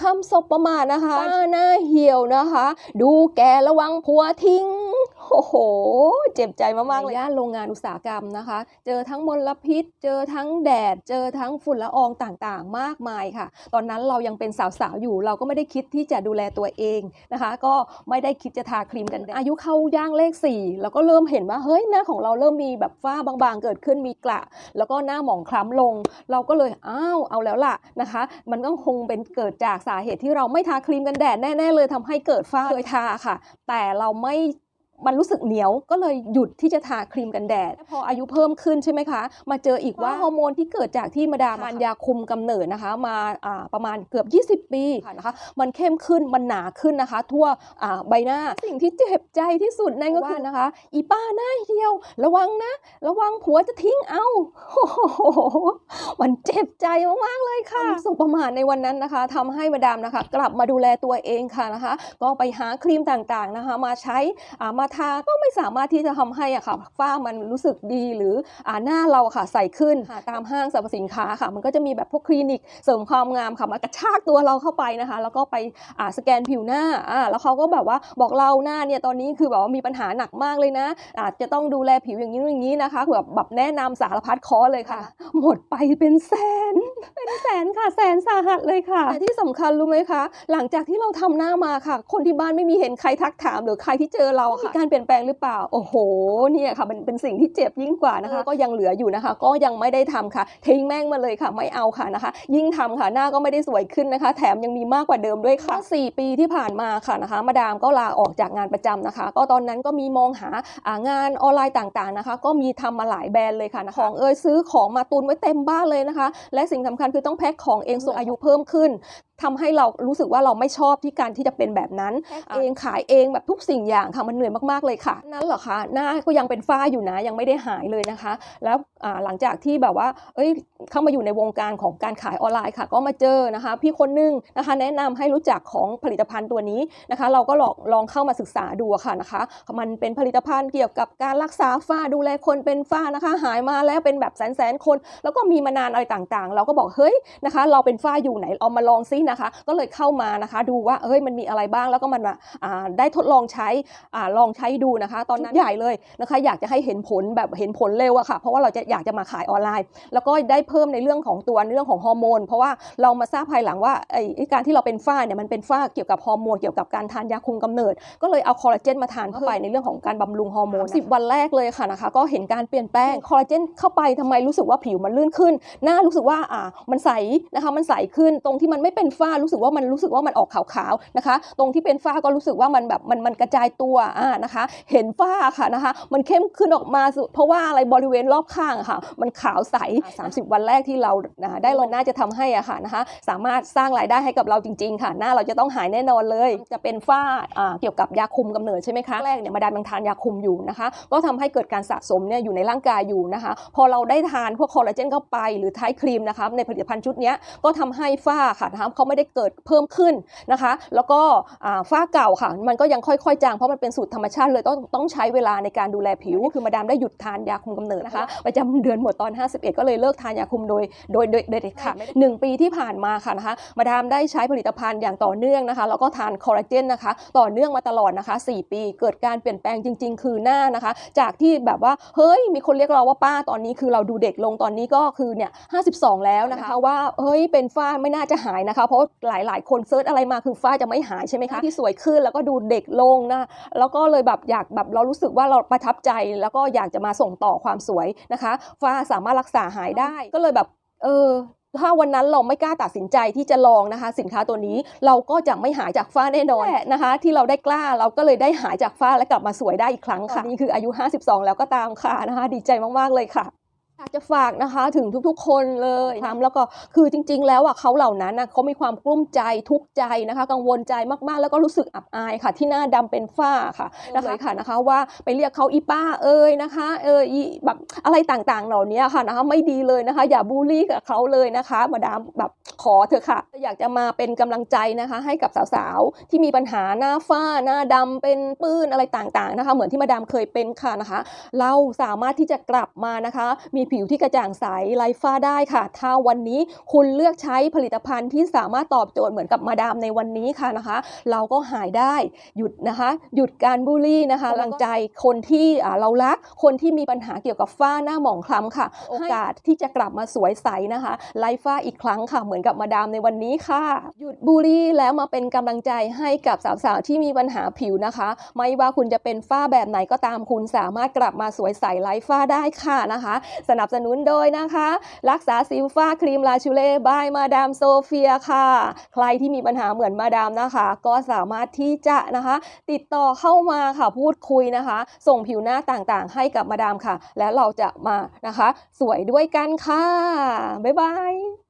คำศพประมาทนะคะป้าหน้าเหี่ยวนะคะ ดูแกระวังผัวทิ้ง โอ้โห เจ็บใจมากๆเลยย่านโรงงานอุตสาหกรรมนะคะ เจอทั้งมลพิษ เจอทั้งแดด เจอทั้งฝุ่นละอองต่างๆ มากมายค่ะ ตอนนั้นเรายังเป็นสาวๆอยู่ เราก็ไม่ได้คิดที่จะดูแลตัวเองนะคะ ก็ไม่ได้คิดจะทาครีมกัน อายุเข้าย่างเลขสี่เราก็เริ่มเห็นว่าเฮ้ยหน้าของเราเริ่มมีแบบฝ้าบางๆ เกิดขึ้นมีกระ แล้วก็หน้าหมองคล้ำลง เราก็เลยอ้าวเอาแล้วล่ะนะคะ มันก็คงเป็นเกิดจากสาเหตุที่เราไม่ทาครีมกันแดดแน่ๆเลยทำให้เกิดฝ้าเคยทาค่ะ แต่เราไม่ มันรู้สึกเหนียวก็เลยหยุดที่จะทาครีมกันแดด พออายุเพิ่มขึ้นใช่ไหมคะ มาเจออีกว่าฮอร์โมนที่เกิดจากที่มาดามทานยาคุมกำเนิดนะคะมาอ่าประมาณเกือบ 20 ปีค่ะนะคะมันเข้มขึ้นมันหนาขึ้นนะคะ ทั่วอ่าใบหน้าสิ่งที่เจ็บใจที่สุดนั่นก็คือนะคะ อีป้าหน้าเหี่ยว ระวังนะ ระวังผัวจะทิ้งเอาโอ้โหมันเจ็บใจมากๆเลยค่ะสุประมาทในวันนั้นนะคะทำให้มาดามนะคะ กลับมาดูแลตัวเองค่ะนะคะ ก็ไปหาครีมต่างๆนะคะ มาใช้อ่ามาทาก็ไม่สามารถที่จะทำให้อะค่ะฝ้ามันรู้สึกดีหรืออ่าหน้าเราค่ะใสขึ้นค่ะตามห้างสรรพสินค้าค่ะ มันก็จะมีแบบพวกคลินิกเสริมความงามค่ะมากระชากตัวเราเข้าไปนะคะ แล้วก็ไปอ่าสแกนผิวหน้าอ่าแล้วเขาก็แบบว่าบอกเราหน้าเนี่ยตอนนี้คือแบบว่ามีปัญหาหนักมากเลยนะอาจจะต้องดูแลผิวอย่างนี้อย่างนี้นะคะแบบแบบแนะนำสารพัดคอร์สเลยค่ะ หมดไปเป็นแสนเป็นแสนค่ะแสนสาหัสเลยค่ะแต่ที่สำคัญรู้ไหมคะ หลังจากที่เราทำหน้ามาค่ะ คนที่บ้านไม่มีเห็นใครทักถาม หรือใครที่เจอเราค่ะมีการเปลี่ยนแปลงหรือเปล่า โอ้โหเนี่ยค่ะมันเป็นสิ่งที่เจ็บยิ่งกว่านะคะ ก็ยังเหลืออยู่นะคะ ก็ยังไม่ได้ทำค่ะ ทิ้งแม่งมาเลยค่ะ ไม่เอาค่ะนะคะ ยิ่งทำค่ะหน้าก็ไม่ได้สวยขึ้นนะคะ แถมยังมีมากกว่าเดิมด้วยค่ะสี่ปีที่ผ่านมาค่ะนะคะ มาดามก็ลาออกจากงานประจำนะคะ ก็ตอนนั้นก็มีมองหาอ่างานออนไลน์ต่างๆนะคะ ก็มีทำมาหลายแบรนด์เลยค่ะนะคะของเอยซื้อของมาตุนไว้เต็มบ้านเลยนะคะ และสิ่งสำคัญคือต้องแพ็คของเองส่งอายุเพิ่มขึ้นทำให้เรารู้สึกว่าเราไม่ชอบที่การที่จะเป็นแบบนั้น เองขายเองแบบทุกสิ่งอย่างค่ะมันเหนื่อยมากๆเลยค่ะนั้นเหรอคะหน้าก็ยังเป็นฝ้าอยู่นะยังไม่ได้หายเลยนะคะ แล้วอ่าหลังจากที่แบบว่า เอ้ยเข้ามาอยู่ในวงการของการขายออนไลน์ค่ะ ก็มาเจอนะคะ พี่คนนึงนะคะ แนะนำให้รู้จักของผลิตภัณฑ์ตัวนี้นะคะ เราก็ลองลองเข้ามาศึกษาดูอะค่ะนะคะ มันเป็นผลิตภัณฑ์เกี่ยวกับการรักษาฝ้าดูแลคนเป็นฝ้านะคะ หายมาแล้วเป็นแบบแสนแสนๆคน แล้วก็มีมานานอะไรต่างๆ เราก็บอกเฮ้ยนะคะ เราเป็นฝ้าอยู่ไหนเอามาลองซินะคะ ก็เลยเข้ามานะคะ ดูว่าเฮ้ยมันมีอะไรบ้างแล้วก็มันมาอ่าได้ทดลองใช้อ่าลองใช้ดูนะคะ ตอนนั้นใหญ่เลยนะคะ อยากจะให้เห็นผลแบบเห็นผลเร็วอะค่ะ เพราะว่าเราจะอยากจะมาขายออนไลน์ แล้วก็ได้เพิ่มในเรื่องของตัวเรื่องของฮอร์โมน เพราะว่าเรามาทราบภายหลังว่าไอ้ไอ้การที่เราเป็นฝ้าเนี่ยมันเป็นฝ้าเกี่ยวกับฮอร์โมนเกี่ยวกับการทานยาคุมกำเนิด ก็เลยเอาคอลลาเจนมาทานเข้าไปในเรื่องของการบำรุงฮอร์โมนสิบวันแรกเลยค่ะนะคะ ก็เห็นการเปลี่ยนแปลงคอลลาเจนเข้าไปทำไมรู้สึกว่าผิวมันลื่นขึ้น หน้ารู้สึกว่าอ่ามันใสนะคะมันใสขึ้นตรงที่มันไม่เป็นฝ้ารู้สึกว่ามันรู้สึกว่ามันออกขาวๆนะคะ ตรงที่เป็นฝ้าก็รู้สึกว่ามันแบบมันมันกระจายตัวอ่านะคะ เห็นฝ้าค่ะนะคะ มันเข้มขึ้นออกมาสุเพราะว่าอะไรบริเวณรอบข้างอะค่ะ มันขาวใส 30 วันแรกที่เรานะคะได้ลงหน้าจะทำให้อะค่ะนะคะ สามารถสร้างรายได้ให้กับเราจริง ๆ ค่ะ หน้าเราจะต้องหายแน่นอนเลย จะเป็นฝ้าอ่าเกี่ยวกับยาคุมกำเนิดใช่ไหมคะแรกเนี่ยมาดามยังทานยาคุมอยู่นะคะ ก็ทำให้เกิดการสะสมเนี่ยอยู่ในร่างกายอยู่นะคะ พอเราได้ทานพวกคอลลาเจนเข้าไปหรือไทครีมนะคะในผลิตภัณฑ์ชุดเนี้ยก็ทำให้ฝ้าค่ะนะคะเขาไม่ได้เกิดเพิ่มขึ้นนะคะ แล้วก็อ่าฝ้าเก่าค่ะ มันก็ยังค่อยๆจางเพราะมันเป็นสูตรธรรมชาติเลยต้องต้องใช้เวลาในการดูแลผิวนี่คือมาดามได้หยุดทานยาคุมกำเนิดนะคะประจำเดือนหมดตอน 51 ก็เลยเลิกทานยาคุมโดยโดยโดยโดยเด็ดขาดหนึ่งปีที่ผ่านมาค่ะนะคะมาดามได้ใช้ผลิตภัณฑ์อย่างต่อเนื่องนะคะ แล้วก็ทานคอลลาเจนนะคะต่อเนื่องมาตลอดนะคะ 4 ปี เกิดการเปลี่ยนแปลงจริง ๆ คือหน้านะคะ จากที่แบบว่าเฮ้ยมีคนเรียกเราว่าป้าตอนนี้คือเราดูเด็กลงตอนนี้ก็คือเนี่ย52 แล้วนะคะว่าเฮ้ยเป็นฝ้าไม่น่าจะหายนะคะเพราะหลาย ๆ คนเซิร์ชอะไรมาคือฝ้าจะไม่หายใช่ไหมคะที่สวยขึ้นแล้วก็ดูเด็กลงนะแล้วก็เลยแบบอยากแบบเรารู้สึกว่าเราประทับใจ แล้วก็อยากจะมาส่งต่อความสวยนะคะฝ้าสามารถรักษาหายได้ก็เลยแบบเออถ้าวันนั้นเราไม่กล้าตัดสินใจที่จะลองนะคะ สินค้าตัวนี้เราก็จะไม่หายจากฝ้าแน่นอนนะคะ ที่เราได้กล้าเราก็เลยได้หายจากฝ้าและกลับมาสวยได้อีกครั้งค่ะนี่คืออายุ 52 แล้วก็ตามค่ะนะคะ ดีใจมากๆเลยค่ะ อยากจะฝากนะคะถึงทุกๆ คนเลยทำแล้วก็คือจริง ๆ แล้วอะเขาเหล่านั้นนะเขามีความกลุ้มใจทุกข์ใจนะคะ กังวลใจมากๆ แล้วก็รู้สึกอับอายค่ะ ที่หน้าดำเป็นฝ้าค่ะนะคะค่ะนะคะว่าไปเรียกเขาอีป้าเอ้ยนะคะ เอออีแบบอะไรต่างๆ เหล่านี้ค่ะนะคะไม่ดีเลยนะคะ อย่าบูลลี่กับเขาเลยนะคะ มาดามแบบข อเถอะค่ะ อยากจะมาเป็นกำลังใจนะคะ ให้กับสาวๆ ที่มีปัญหาหน้าฝ้าหน้าดำเป็นปื้นอะไรต่างๆนะคะ เหมือนที่มาดามเคยเป็นค่ะนะคะ เราสามารถที่จะกลับมานะคะ มีผิวที่กระจ่างใสไร้ฝ้าได้ค่ะ ถ้าวันนี้คุณเลือกใช้ผลิตภัณฑ์ที่สามารถตอบโจทย์เหมือนกับมาดามในวันนี้ค่ะนะคะ เราก็หายได้หยุดนะคะ หยุดการบูลลี่นะคะกำลังใจคนที่อ่าเรารักคนที่มีปัญหาเกี่ยวกับฝ้าหน้าหมองคล้ำค่ะ โอกาสที่จะกลับมาสวยใสนะคะไร้ฝ้าอีกครั้งค่ะเหมือนกับมาดามในวันนี้ค่ะ หยุดบูลลี่แล้วมาเป็นกำลังใจให้กับสาวๆที่มีปัญหาผิวนะคะ ไม่ว่าคุณจะเป็นฝ้าแบบไหนก็ตามคุณสามารถกลับมาสวยใสไร้ฝ้าได้ค่ะนะคะ สนับสนุนโดยนะคะ รักษาสิวฝ้าครีมลาชูเล่บายมาดามโซเฟียค่ะ ใครที่มีปัญหาเหมือนมาดามนะคะ ก็สามารถที่จะนะคะ ติดต่อเข้ามาค่ะพูดคุยนะคะ ส่งผิวหน้าต่างๆ ให้กับมาดามค่ะ แล้วเราจะมานะคะ สวยด้วยกันค่ะ บ๊ายบาย